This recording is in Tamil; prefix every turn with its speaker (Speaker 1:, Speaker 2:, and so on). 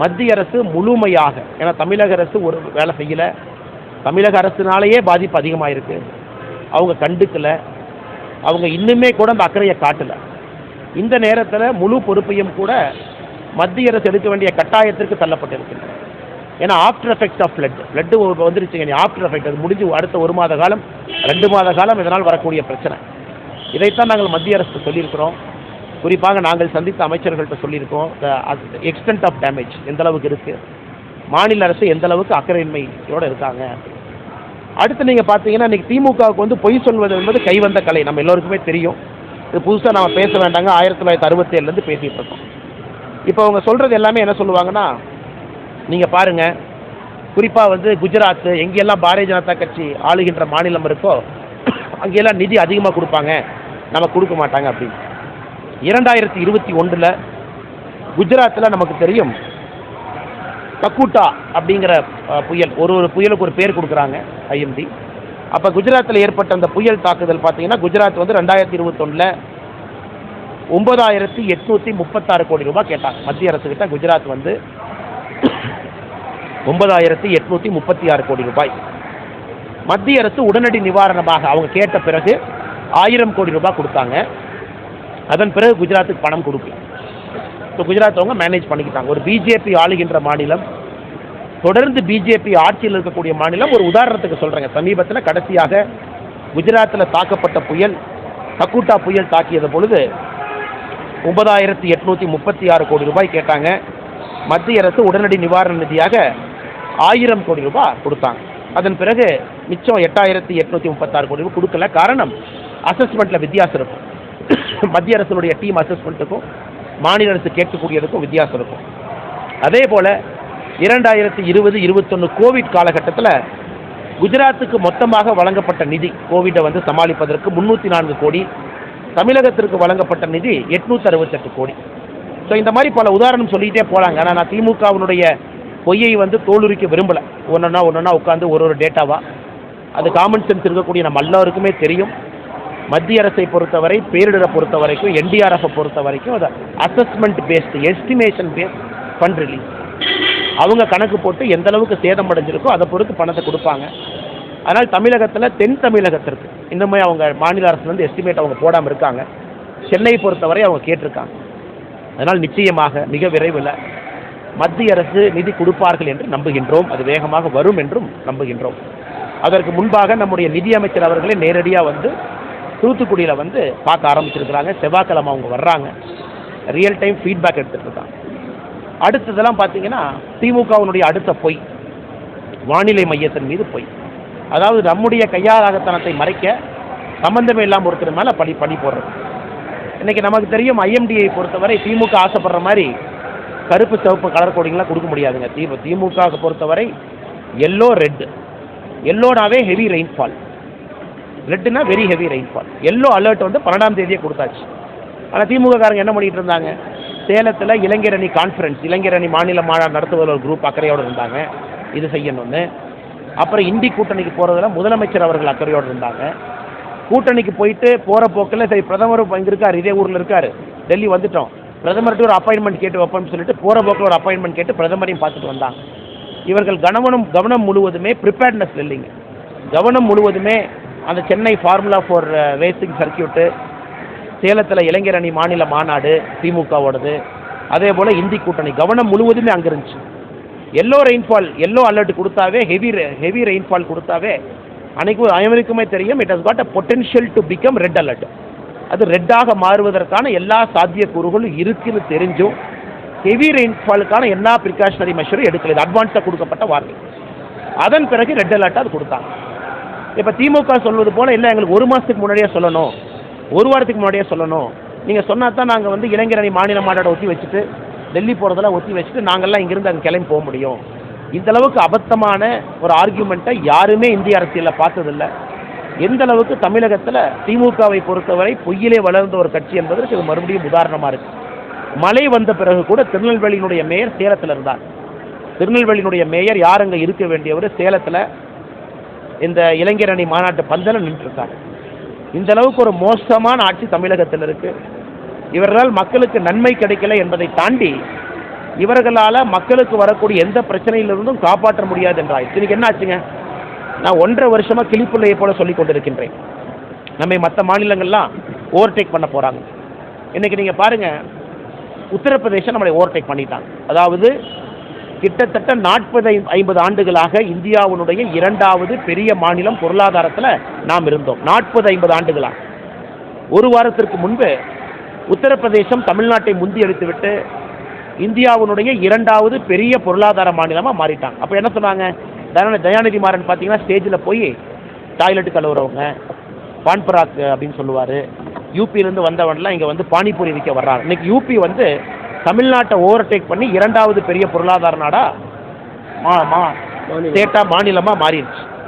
Speaker 1: மத்திய அரசு முழுமையாக ஏன்னா தமிழக அரசு ஒரு வேலை செய்யலை. தமிழக அரசுனாலேயே பாதிப்பு அதிகமாக இருக்குது அவங்க கண்டுக்கலை. அவங்க இன்னுமே கூட அந்த அக்கறையை காட்டலை. இந்த நேரத்தில் முழு பொறுப்பையும் கூட மத்திய அரசு எடுக்க வேண்டிய கட்டாயத்திற்கு தள்ளப்பட்டிருக்கின்றன. ஏன்னா after effect of flood flood வந்துருச்சுங்க ஆஃப்டர் எஃபெக்ட் அது முடிஞ்சு அடுத்த ஒரு மாத காலம் ரெண்டு மாத காலம் இதனால் வரக்கூடிய பிரச்சனை. இதைத்தான் நாங்கள் மத்திய அரசு சொல்லியிருக்கிறோம். குறிப்பாக நாங்கள் சந்தித்த அமைச்சர்கள்ட்ட சொல்லியிருக்கோம் எக்ஸ்டென்ட் ஆஃப் டேமேஜ் எந்த அளவுக்கு இருக்குது மாநில அரசு எந்த அளவுக்கு அக்கறையின்மையோடு இருக்காங்க. அடுத்து நீங்கள் பார்த்தீங்கன்னா இன்றைக்கி திமுகவுக்கு வந்து பொய் சொல்வது என்பது கைவந்த கலை நம்ம எல்லோருக்குமே தெரியும். இது புதுசாக நம்ம பேச வேண்டாங்க ஆயிரத்தி தொள்ளாயிரத்தி அறுபத்தேழுலேருந்து பேசிகிட்டு இருக்கோம். இப்போ அவங்க சொல்கிறது எல்லாமே என்ன சொல்லுவாங்கன்னா நீங்கள் பாருங்கள் குறிப்பாக வந்து குஜராத் எங்கெல்லாம் பாரதிய ஜனதா கட்சி ஆளுகின்ற மாநிலம் இருக்கோ அங்கெல்லாம் நிதி அதிகமாக கொடுப்பாங்க நம்ம கொடுக்க மாட்டாங்க அப்படின்னு. இரண்டாயிரத்தி இருபத்தி ஒன்றில் குஜராத்தில் நமக்கு தெரியும் கக்கூட்டா அப்படிங்கிற புயல். ஒரு ஒரு புயலுக்கு ஒரு பேர் கொடுக்குறாங்க ஐஎம்டி. அப்போ குஜராத்தில் ஏற்பட்ட அந்த புயல் தாக்குதல் பார்த்தீங்கன்னா குஜராத் வந்து ரெண்டாயிரத்தி இருபத்தொன்னில் ஒன்பதாயிரத்தி எட்நூற்றி முப்பத்தாறு கோடி ரூபாய் கேட்டாங்க. மத்திய அரசுக்கிட்ட குஜராத் வந்து ஒன்பதாயிரத்தி எட்நூற்றி முப்பத்தி ஆறு கோடி ரூபாய். மத்திய அரசு உடனடி நிவாரணமாக அவங்க கேட்ட பிறகு ஆயிரம் கோடி ரூபாய் கொடுத்தாங்க. அதன் பிறகு குஜராத்துக்கு பணம் கொடுக்கல ஸோ குஜராத் அவங்க மேனேஜ் பண்ணிக்கிட்டாங்க. ஒரு பிஜேபி ஆளுகின்ற மாநிலம் தொடர்ந்து பிஜேபி ஆட்சியில் இருக்கக்கூடிய மாநிலம் ஒரு உதாரணத்துக்கு சொல்கிறேங்க சமீபத்தில் கடைசியாக குஜராத்தில் தாக்கப்பட்ட புயல் கக்கூட்டா புயல் தாக்கியது பொழுது ஒன்பதாயிரத்தி எட்நூற்றி முப்பத்தி ஆறு கோடி ரூபாய் கேட்டாங்க. மத்திய அரசு உடனடி நிவாரண நிதியாக ஆயிரம் கோடி ரூபாய் கொடுத்தாங்க. அதன் பிறகு மிச்சம் எட்டாயிரத்தி எட்நூற்றி முப்பத்தாறு கோடி ரூபாய் கொடுக்கல. காரணம் அசஸ்மெண்ட்டில் வித்தியாசம் இருக்கும். மத்திய அரசுடைய டீம் அசஸ்மெண்ட்டுக்கும் மாநில அரசு கேட்கக்கூடியதுக்கும் வித்தியாசம் இருக்கும். அதே போல் இரண்டாயிரத்தி இருபது இருபத்தொன்று கோவிட் காலகட்டத்தில் குஜராத்துக்கு மொத்தமாக வழங்கப்பட்ட நிதி கோவிட்டை வந்து சமாளிப்பதற்கு முந்நூற்றி நான்கு கோடி தமிழகத்திற்கு வழங்கப்பட்ட நிதி எட்நூற்றி அறுபத்தெட்டு கோடி. ஸோ இந்த மாதிரி பல உதாரணம் சொல்லிகிட்டே போகலாங்க ஆனால் நான் திமுகவினுடைய பொய்யை வந்து தோலுரிக்க விரும்பலை. ஒன்றா ஒன்றா உட்காந்து ஒரு ஒரு டேட்டாவா அது காமன் சென்ஸ் இருக்கக்கூடிய நம்ம எல்லாருக்குமே தெரியும். மத்திய அரசை பொறுத்தவரை பேரிடரை பொறுத்த வரைக்கும் என்டிஆர்எஃப்பை பொறுத்த வரைக்கும் அதை assessment based estimation based fund release அவங்க கணக்கு போட்டு எந்த அளவுக்கு சேதம் அடைஞ்சிருக்கோ அதை பொறுத்து பணத்தை கொடுப்பாங்க. அதனால் தமிழகத்தில் தென் தமிழகத்திற்கு இன்னுமே அவங்க மாநில அரசுலேருந்து எஸ்டிமேட் அவங்க போடாமல் இருக்காங்க. சென்னையை பொறுத்தவரை அவங்க கேட்டிருக்காங்க. அதனால் நிச்சயமாக மிக விரைவில் மத்திய அரசு நிதி கொடுப்பார்கள் என்று நம்புகின்றோம். அது வேகமாக வரும் என்றும் நம்புகின்றோம். அதற்கு முன்பாக நம்முடைய நிதியமைச்சர் அவர்களே நேரடியாக வந்து தூத்துக்குடியில் வந்து பார்க்க ஆரம்பிச்சிருக்கிறாங்க. செவ்வாய்க்கிழமை அவங்க வர்றாங்க. ரியல் டைம் ஃபீட்பேக் எடுத்துகிட்டு இருக்காங்க. அடுத்ததெல்லாம் பார்த்தீங்கன்னா திமுகவினுடைய அடுத்த பொய். வானிலை மையத்தின் மீது பொய். அதாவது நம்முடைய கையாளாகத்தனத்தை மறைக்க சம்பந்தமே இல்லாமல் ஒருத்தர் மேலே பணி படி போடுறது. இன்றைக்கி நமக்கு தெரியும் ஐஎம்டியை பொறுத்தவரை திமுக ஆசைப்படுற மாதிரி கருப்பு சிவப்பு கலர் கோடிங்லாம் கொடுக்க முடியாதுங்க. தி திமுக பொறுத்தவரை எல்லோ ரெட் எல்லோனாவே heavy rainfall ரெட்டுனா very heavy rainfall yellow alert வந்து பன்னெண்டாம் தேதியே கொடுத்தாச்சு. ஆனால் திமுக காரங்க என்ன பண்ணிட்டு இருந்தாங்க? சேலத்தில் இளைஞரணி கான்ஃபரன்ஸ் இளைஞரணி மாநில மாநாடு நடத்துவதில் ஒரு குரூப் அக்கறையோடு இருந்தாங்க. இது செய்யணும்னு. அப்புறம் இந்தி கூட்டணிக்கு போகிறதுல முதலமைச்சர் அவர்கள் அக்கறையோடு இருந்தாங்க. கூட்டணிக்கு போயிட்டு போகிற போக்கில் சரி பிரதமர் இங்கே இருக்கார் இதே ஊரில் இருக்கார். டெல்லி வந்துட்டோம். பிரதமர்கிட்ட ஒரு அப்பாயின்மெண்ட் கேட்டு வைப்போம்னு சொல்லிட்டு போகிற போக்கில் ஒரு அப்பாயின்மெண்ட் கேட்டு பிரதமரையும் பார்த்துட்டு வந்தாங்க. இவர்கள் கவனம் கவனம் முழுவதுமே ப்ரிப்பேர்ட்னஸ் இல்லைங்க. கவனம் முழுவதுமே அந்த Chennai formula four racing circuit சேலத்தில் இளைஞர் அணி மாநில மாநாடு திமுகவோடது. அதே போல் இந்தி கூட்டணி கவனம் முழுவதுமே அங்கே இருந்துச்சு எல்லோ ரெயின்ஃபால் எல்லோ அலர்ட் கொடுத்தாவே ஹெவி ஹெவி ரெயின்ஃபால் கொடுத்தாவே அன்னைக்கு அனைவருக்குமே தெரியும் it has got a potential to become red alert அது ரெட்டாக மாறுவதற்கான எல்லா சாத்தியக்கூறுகளும் இருக்குன்னு தெரிஞ்சும் ஹெவி ரெயின்ஃபாலுக்கான எல்லா ப்ரிகாஷனரி மெஷரும் எடுக்கல. அட்வான்ஸாக கொடுக்கப்பட்ட வார்த்தை அதன் பிறகு ரெட் அலர்ட்டாக அது கொடுத்தாங்க. இப்போ திமுக சொல்வது போல் இல்லை எங்களுக்கு ஒரு மாதத்துக்கு முன்னாடியே சொல்லணும். ஒரு வாரத்துக்கு முன்னாடியே சொல்லணும். நீங்கள் சொன்னால் தான் நாங்கள் வந்து இளைஞரணி மாநில மாநாட்டை ஒத்தி வச்சுட்டு டெல்லி போகிறதெல்லாம் ஒத்தி வச்சுட்டு நாங்கள்லாம் இங்கேருந்து அங்கே கிளம்பி போக முடியும். இந்த அளவுக்கு அபத்தமான ஒரு ஆர்கியூமெண்ட்டை யாருமே இந்திய அரசியலில் பார்த்ததில்ல. எந்த அளவுக்கு தமிழகத்தில் திமுகவை பொறுத்தவரை பொய்யிலே வளர்ந்த ஒரு கட்சி என்பதற்கு இது மறுபடியும் உதாரணமாக இருக்கு. மழை வந்த பிறகு கூட திருநெல்வேலியினுடைய மேயர் சேலத்தில் இருந்தார். திருநெல்வேலியினுடைய மேயர் யார் அங்கே இருக்க வேண்டியவர்? சேலத்தில் இந்த இளைஞர் அணி மாநாட்டு பந்தல நின்றுருக்காங்க. இந்த அளவுக்கு ஒரு மோசமான ஆட்சி தமிழகத்தில் இருக்கு. இவர்களால் மக்களுக்கு நன்மை கிடைக்கல என்பதை தாண்டி இவர்களால் மக்களுக்கு வரக்கூடிய எந்த பிரச்சனையிலிருந்தும் காப்பாற்ற முடியாது என்றாய். இத்தனைக்கு என்ன ஆச்சுங்க? நான் ஒன்றரை வருஷமாக கிளிப்பிள்ளையை போல சொல்லி கொண்டிருக்கின்றேன். நம்மை மற்ற மாநிலங்கள்லாம் ஓவர்டேக் பண்ண போகிறாங்க இன்னைக்கு நீங்கள் பாருங்கள் உத்தரப்பிரதேசம் நம்மளை ஓவர்டேக் பண்ணிட்டாங்க. அதாவது கிட்டத்தட்ட நாற்பது ஐம்பது ஆண்டுகளாக இந்தியாவினுடைய இரண்டாவது பெரிய மாநிலம் பொருளாதாரத்தில் நாம் இருந்தோம். நாற்பது ஐம்பது ஆண்டுகளாக. ஒரு வாரத்திற்கு முன்பு உத்தரப்பிரதேசம் தமிழ்நாட்டை முந்தி எடுத்துவிட்டு இந்தியாவினுடைய இரண்டாவது பெரிய பொருளாதார மாநிலமாக மாறிட்டாங்க. அப்போ என்ன சொன்னாங்க? தயான தயாநிதி மாறன் பார்த்தீங்கன்னா ஸ்டேஜில் போய் டாய்லெட் கழுவுறவங்க பான்பராக் அப்படின்னு சொல்லுவார். யூபியிலேருந்து வந்தவன்லாம் இங்கே வந்து பானிபூரி விற்க வர்றாங்க. இன்னைக்கு யூபி வந்து தமிழ்நாட்டை ஓவர்டேக் பண்ணி இரண்டாவது பெரிய பொருளாதார நாடா மா மா ஸ்டேட்டாக மாநிலமாக மாறிடுச்சு.